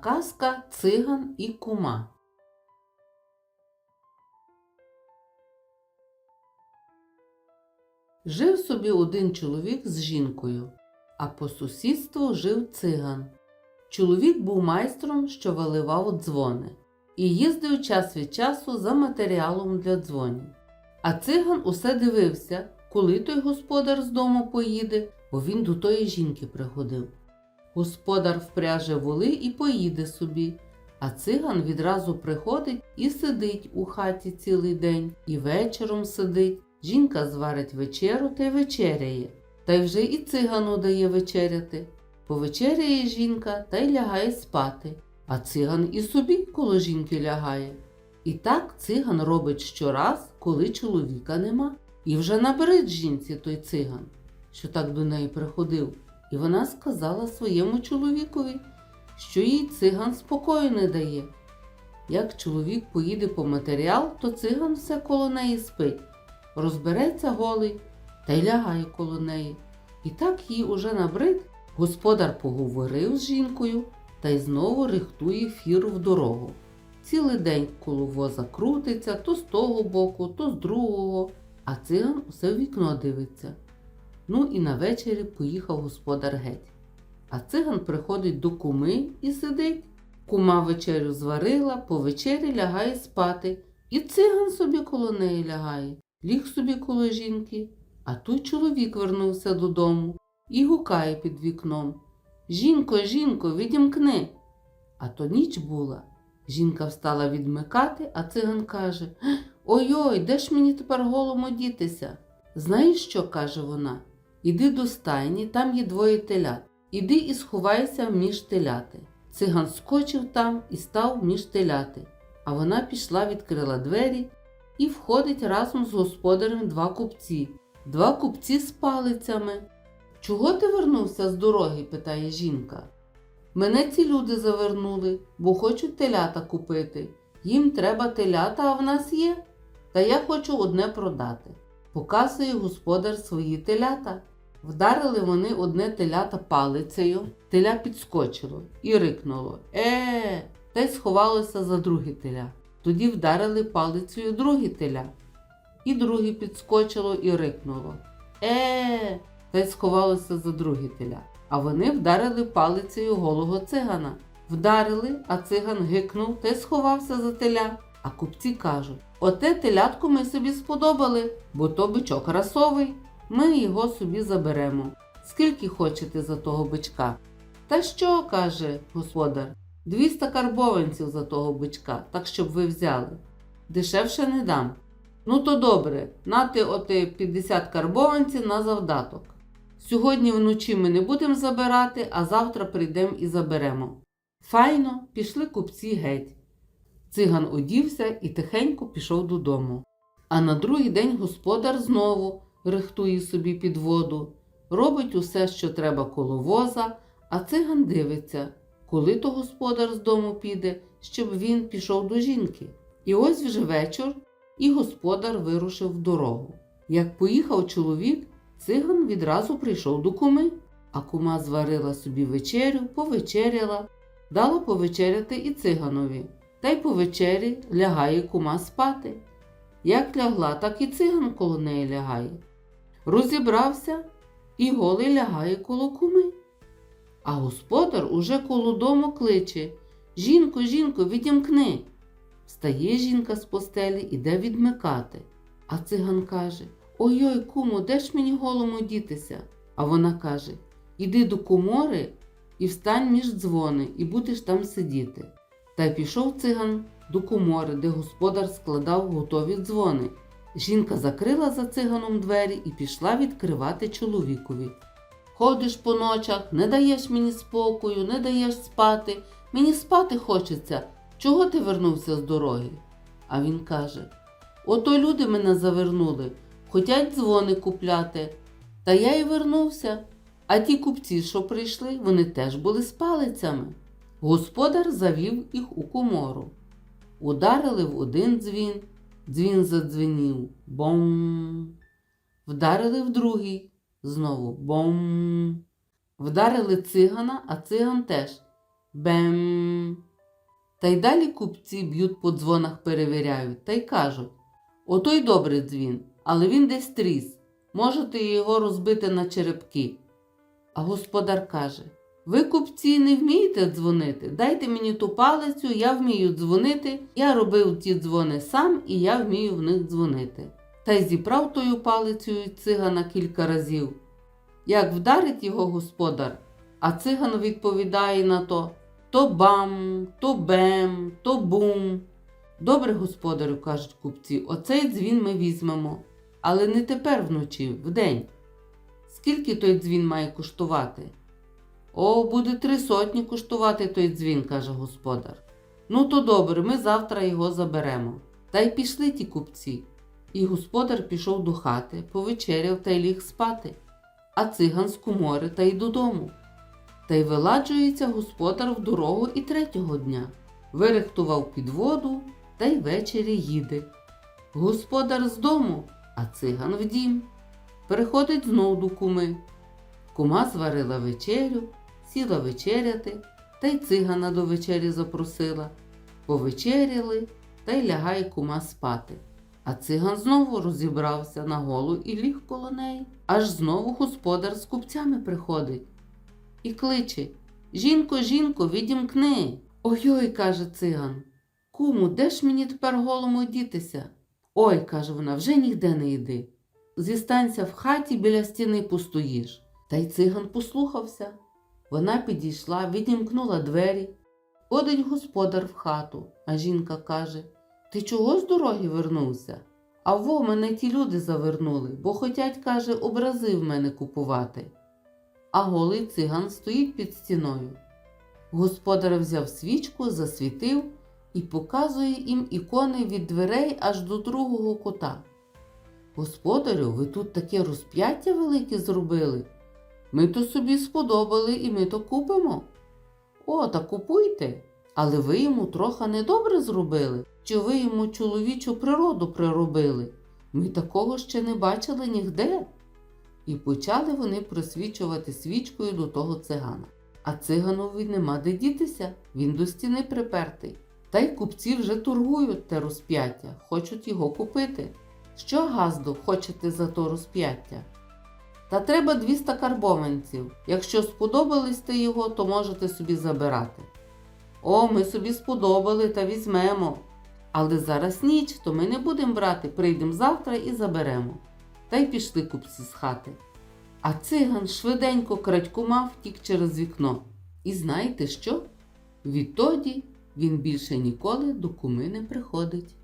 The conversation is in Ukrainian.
Казка циган і кума. Жив собі один чоловік з жінкою, а по сусідству жив циган. Чоловік був майстром, що виливав дзвони, і їздив час від часу за матеріалом для дзвонів. А циган усе дивився, коли той господар з дому поїде, бо він до тої жінки приходив. Господар впряже воли і поїде собі, а циган відразу приходить і сидить у хаті цілий день, і вечором сидить. Жінка зварить вечеру та й вечеряє, та й вже і цигану дає вечеряти. Повечеряє жінка та й лягає спати, а циган і собі коло жінки лягає. І так циган робить щораз, коли чоловіка нема. І вже наберить жінці той циган, що так до неї приходив, і вона сказала своєму чоловікові, що їй циган спокою не дає. Як чоловік поїде по матеріал, то циган все коло неї спить, розбереться голий та й лягає коло неї. І так їй уже набрид, господар поговорив з жінкою та й знову рихтує фіру в дорогу. Цілий день коло воза крутиться то з того боку, то з другого, а циган усе в вікно дивиться. Ну і на вечері поїхав господар геть. А циган приходить до куми і сидить. Кума вечерю зварила, по вечері лягає спати, і циган собі коло неї лягає, ліг собі коло жінки. А той чоловік вернувся додому і гукає під вікном. Жінко, жінко, відімкни. А то ніч була. Жінка встала відмикати, а циган каже Ой-ой, де ж мені тепер голому дітися? Знаєш що? каже вона. Іди до стайні, там є двоє телят. Іди і сховайся між теляти. Циган скочив там і став між теляти. А вона пішла, відкрила двері і входить разом з господарем два купці. Два купці з палицями. Чого ти вернувся з дороги? питає жінка. Мене ці люди завернули, бо хочуть телята купити. Їм треба телята, а в нас є. Та я хочу одне продати. Показує господар свої телята. Вдарили вони одне телята палицею, теля підскочило і рикнуло Е, та й сховалося за друге теля. Тоді вдарили палицею друге теля. І друге підскочило і рикнуло Е, та й сховалося за друге теля. А вони вдарили палицею голого цигана. Вдарили, а циган гикнув та й сховався за теля. А купці кажуть: Оте телятку ми собі сподобали, бо то бичок расовий. Ми його собі заберемо. Скільки хочете за того бичка? Та що, каже господар, двіста карбованців за того бичка, так щоб ви взяли. Дешевше не дам. Ну то добре, нати оти 50 карбованців на завдаток. Сьогодні вночі ми не будемо забирати, а завтра прийдемо і заберемо. Файно, пішли купці геть. Циган одівся і тихенько пішов додому. А на другий день господар знову рихтує собі під воду, робить усе, що треба коло воза, а циган дивиться, коли то господар з дому піде, щоб він пішов до жінки. І ось вже вечір, і господар вирушив в дорогу. Як поїхав чоловік, циган відразу прийшов до куми, а кума зварила собі вечерю, повечеряла, дала повечеряти і циганові. Та й по вечері лягає кума спати. Як лягла, так і циган коло неї лягає. Розібрався і голий лягає коло куми. А господар уже коло дому кличе Жінко, жінко, відімкни. Встає жінка з постелі, іде відмикати. А циган каже Ой-ой, кумо, де ж мені голому дітися? А вона каже Іди до комори і встань між дзвони, і будеш там сидіти. Та й пішов циган до комори, де господар складав готові дзвони. Жінка закрила за циганом двері і пішла відкривати чоловікові. Ходиш по ночах, не даєш мені спокою, не даєш спати. Мені спати хочеться. Чого ти вернувся з дороги? А він каже: Ото люди мене завернули, хотять дзвони купляти. Та я й вернувся. А ті купці, що прийшли, вони теж були з палицями. Господар завів їх у комору. Ударили в один дзвін, дзвін задзвенів бом. Вдарили в другий, знову бом. Вдарили цигана, а циган теж бем. Та й далі купці б'ють по дзвонах, перевіряють та й кажуть: Отой добрий дзвін, але він десь тріс. Можете його розбити на черепки. А господар каже: Ви, купці, не вмієте дзвонити? Дайте мені ту палицю, я вмію дзвонити. Я робив ті дзвони сам і я вмію в них дзвонити. Та й зібрав тою палицею цигана кілька разів. Як вдарить його господар, а циган відповідає на то то бам, то бем, то бум. Добре, господарю, кажуть купці, оцей дзвін ми візьмемо, але не тепер вночі, вдень. Скільки той дзвін має коштувати? О, буде три сотні коштувати той дзвін, каже господар. Ну, то добре, ми завтра його заберемо. Та й пішли ті купці. І господар пішов до хати, повечеряв та й ліг спати, а циган з кумори та й додому. Та й виладжується господар в дорогу і третього дня. Вирихтував підводу та й ввечері їде. Господар з дому, а циган в дім. Переходить знов до куми. Кума зварила вечерю, сіла вечеряти, та й цигана до вечері запросила. Повечеряли, та й лягає кума спати. А циган знову розібрався на голу і ліг коло неї. Аж знову господар з купцями приходить і кличе Жінко, жінко, відімкни. Ой-ой, каже циган. Куму, де ж мені тепер голому дітися? Ой, каже вона, вже ніде не йди. Зістанься в хаті біля стіни постоїш. Та й циган послухався. Вона підійшла, відімкнула двері. Ходить господар в хату, а жінка каже Ти чого з дороги вернувся? А во мене ті люди завернули, бо хотять, каже, образи в мене купувати. А голий циган стоїть під стіною. Господар взяв свічку, засвітив і показує їм ікони від дверей аж до другого кута. Господарю, ви тут таке розп'яття велике зробили. Ми то собі сподобали і ми то купимо. О, та купуйте. Але ви йому трохи недобре зробили, чи ви йому чоловічу природу приробили. Ми такого ще не бачили нігде. І почали вони просвічувати свічкою до того цигана. А циганові нема де дітися, він до стіни припертий. Та й купці вже торгують те розп'яття, хочуть його купити. Що, газду, хочете за то розп'яття? Та треба 200 карбованців. Якщо сподобались його, то можете собі забирати. О, ми собі сподобали та візьмемо. Але зараз ніч, то ми не будемо брати, прийдемо завтра і заберемо. Та й пішли купці з хати. А циган швиденько крадькома втік через вікно. І знаєте що? Відтоді він більше ніколи до куми не приходить.